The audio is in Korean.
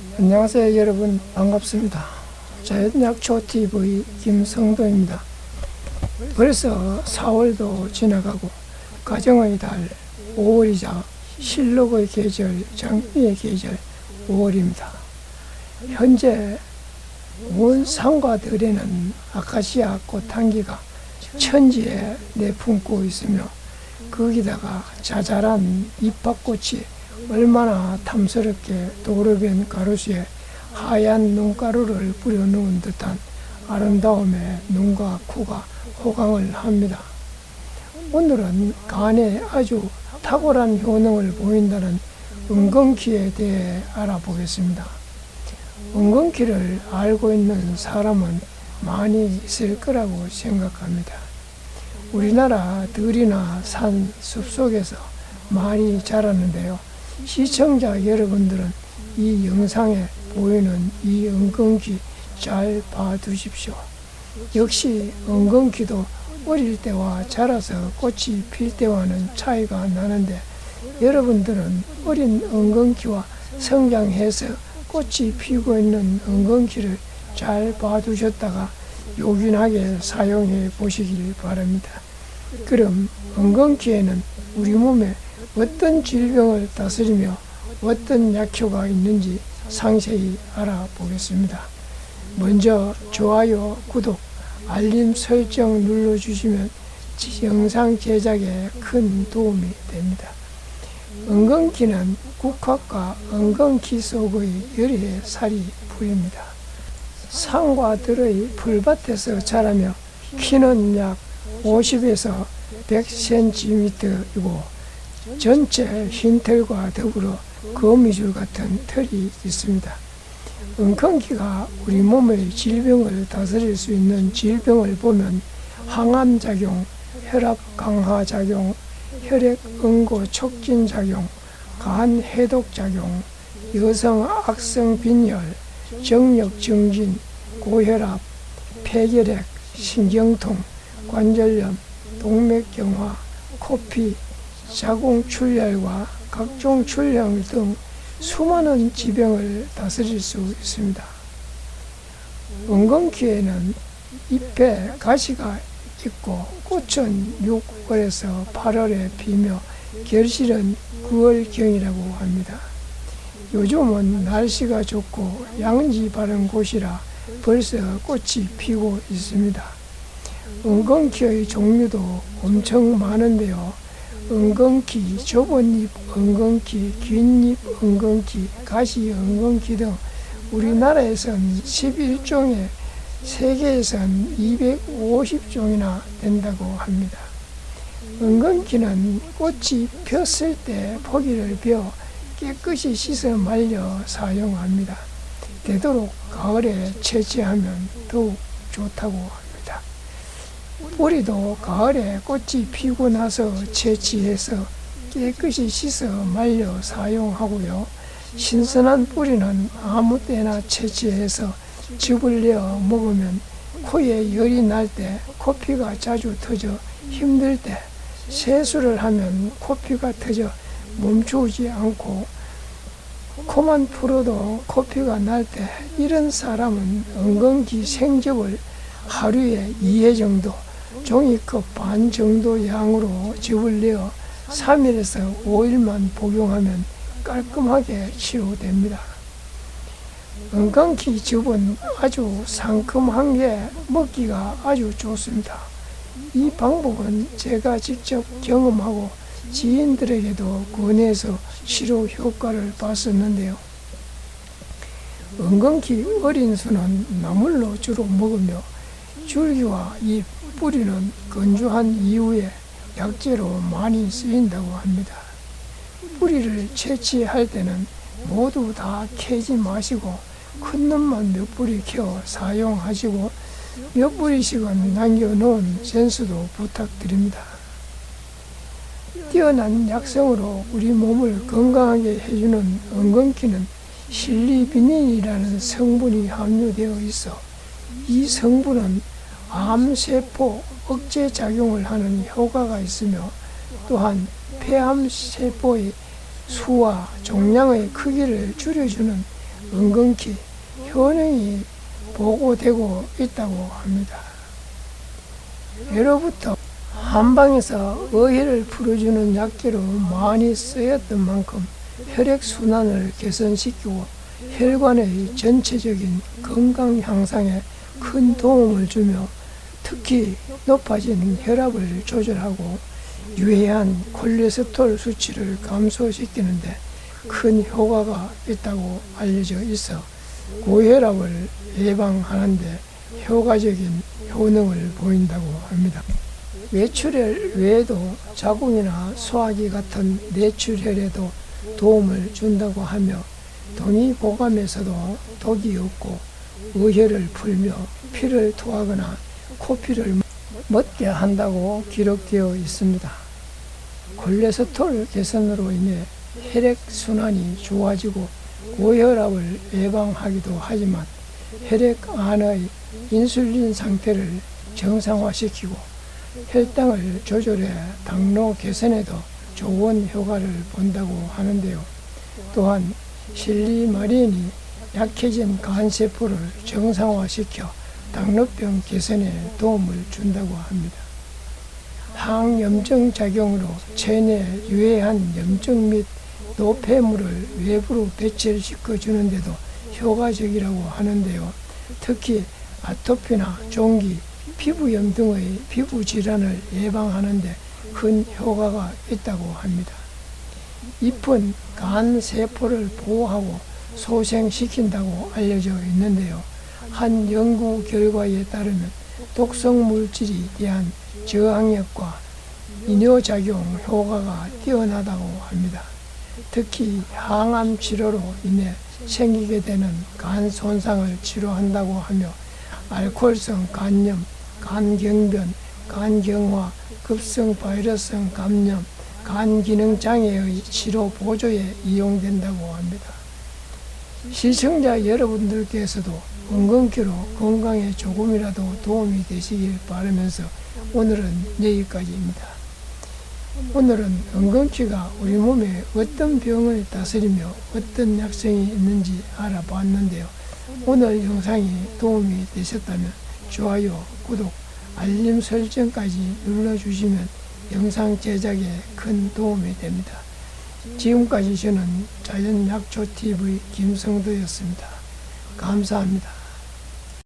안녕하세요 여러분 반갑습니다. 자연약초TV 김성도입니다. 벌써 4월도 지나가고 가정의 달 5월이자 실록의 계절 장미의 계절 5월입니다. 현재 온 산과 들에는 아카시아 꽃 향기가 천지에 내품고 있으며 거기다가 자잘한 잎밥꽃이 얼마나 탐스럽게 도로변 가로수에 하얀 눈가루를 뿌려놓은 듯한 아름다움에 눈과 코가 호강을 합니다. 오늘은 간에 아주 탁월한 효능을 보인다는 은근키에 대해 알아보겠습니다. 은근키를 알고 있는 사람은 많이 있을 거라고 생각합니다. 우리나라 들이나 산, 숲속에서 많이 자라는데요. 시청자 여러분들은 이 영상에 보이는 이 은근키 잘 봐두십시오. 역시 은근키도 어릴 때와 자라서 꽃이 필 때와는 차이가 나는데 여러분들은 어린 은근키와 성장해서 꽃이 피고 있는 은근키를 잘 봐두셨다가 요긴하게 사용해 보시길 바랍니다. 그럼 은근키에는 우리 몸에 어떤 질병을 다스리며 어떤 약효가 있는지 상세히 알아보겠습니다. 먼저 좋아요, 구독, 알림 설정 눌러주시면 영상 제작에 큰 도움이 됩니다. 은근키는 국화과 은근키 속의 열의 살이 풀입니다. 산과 들의 풀밭에서 자라며 키는 약 50에서 100cm이고 전체 흰 털과 더불어 거미줄 같은 털이 있습니다. 은근키가 우리 몸의 질병을 다스릴 수 있는 질병을 보면 항암작용, 혈압 강화 작용, 혈액 응고 촉진 작용, 간 해독 작용, 여성 악성 빈혈, 정력 증진, 고혈압, 폐결핵, 신경통, 관절염, 동맥경화, 코피, 자궁 출혈과 각종 출혈 등 수많은 지병을 다스릴 수 있습니다. 은근키에는 잎에 가시가 있고 꽃은 6월에서 8월에 피며 결실은 9월경이라고 합니다. 요즘은 날씨가 좋고 양지 바른 곳이라 벌써 꽃이 피고 있습니다. 은근키의 종류도 엄청 많은데요. 은근키, 좁은 잎 은근키, 긴잎 은근키, 가시 은근키 등 우리나라에선 11종에 세계에선 250종이나 된다고 합니다. 은근키는 꽃이 폈을 때 포기를 베어 깨끗이 씻어 말려 사용합니다. 되도록 가을에 채취하면 더욱 좋다고 합니다. 뿌리도 가을에 꽃이 피고 나서 채취해서 깨끗이 씻어 말려 사용하고요. 신선한 뿌리는 아무 때나 채취해서 즙을 내어 먹으면 코에 열이 날 때, 코피가 자주 터져 힘들 때, 세수를 하면 코피가 터져 멈추지 않고 코만 풀어도 코피가 날 때 이런 사람은 은근기 생즙을 하루에 2회 정도 종이컵 반 정도 양으로 즙을 내어 3일에서 5일만 복용하면 깔끔하게 치료됩니다. 은근키 즙은 아주 상큼한 게 먹기가 아주 좋습니다. 이 방법은 제가 직접 경험하고 지인들에게도 권해서 치료 효과를 봤었는데요. 은근키 어린 수는 나물로 주로 먹으며 줄기와 잎, 뿌리는 건조한 이후에 약재로 많이 쓰인다고 합니다. 뿌리를 채취할 때는 모두 다 캐지 마시고 큰 놈만 몇 뿌리 캐어 사용하시고 몇 뿌리씩은 남겨놓은 센스도 부탁드립니다. 뛰어난 약성으로 우리 몸을 건강하게 해주는 은근키는 실리비닌이라는 성분이 함유되어 있어 이 성분은 암세포 억제 작용을 하는 효과가 있으며 또한 폐암세포의 수와 종양의 크기를 줄여주는 은근히 효능이 보고되고 있다고 합니다. 예로부터 한방에서 어혈을 풀어주는 약재로 많이 쓰였던 만큼 혈액순환을 개선시키고 혈관의 전체적인 건강 향상에 큰 도움을 주며 특히 높아진 혈압을 조절하고 유해한 콜레스테롤 수치를 감소시키는데 큰 효과가 있다고 알려져 있어 고혈압을 예방하는데 효과적인 효능을 보인다고 합니다. 뇌출혈 외에도 자궁이나 소화기 같은 뇌출혈에도 도움을 준다고 하며 동의 보감에서도 독이 없고 의혈을 풀며 피를 토하거나 코피를 멎게 한다고 기록되어 있습니다. 콜레스테롤 개선으로 인해 혈액 순환이 좋아지고 고혈압을 예방하기도 하지만 혈액 안의 인슐린 상태를 정상화시키고 혈당을 조절해 당로 개선에도 좋은 효과를 본다고 하는데요. 또한 실리마린이 약해진 간세포를 정상화시켜 당뇨병 개선에 도움을 준다고 합니다. 항염증 작용으로 체내 유해한 염증 및 노폐물을 외부로 배치를 시켜주는데도 효과적이라고 하는데요. 특히 아토피나 종기, 피부염 등의 피부 질환을 예방하는데 큰 효과가 있다고 합니다. 잎은 간 세포를 보호하고 소생시킨다고 알려져 있는데요. 한 연구 결과에 따르면 독성 물질이 대한 저항력과 이뇨작용 효과가 뛰어나다고 합니다. 특히 항암 치료로 인해 생기게 되는 간 손상을 치료한다고 하며 알코올성 간염, 간경변, 간경화, 급성 바이러스성 감염, 간 기능 장애의 치료 보조에 이용된다고 합니다. 시청자 여러분들께서도 은근키로 건강에 조금이라도 도움이 되시길 바라면서 오늘은 여기까지입니다. 오늘은 은근키가 우리 몸에 어떤 병을 다스리며 어떤 약성이 있는지 알아봤는데요. 오늘 영상이 도움이 되셨다면 좋아요, 구독, 알림 설정까지 눌러주시면 영상 제작에 큰 도움이 됩니다. 지금까지 저는 자연약초TV 김성도였습니다. 감사합니다.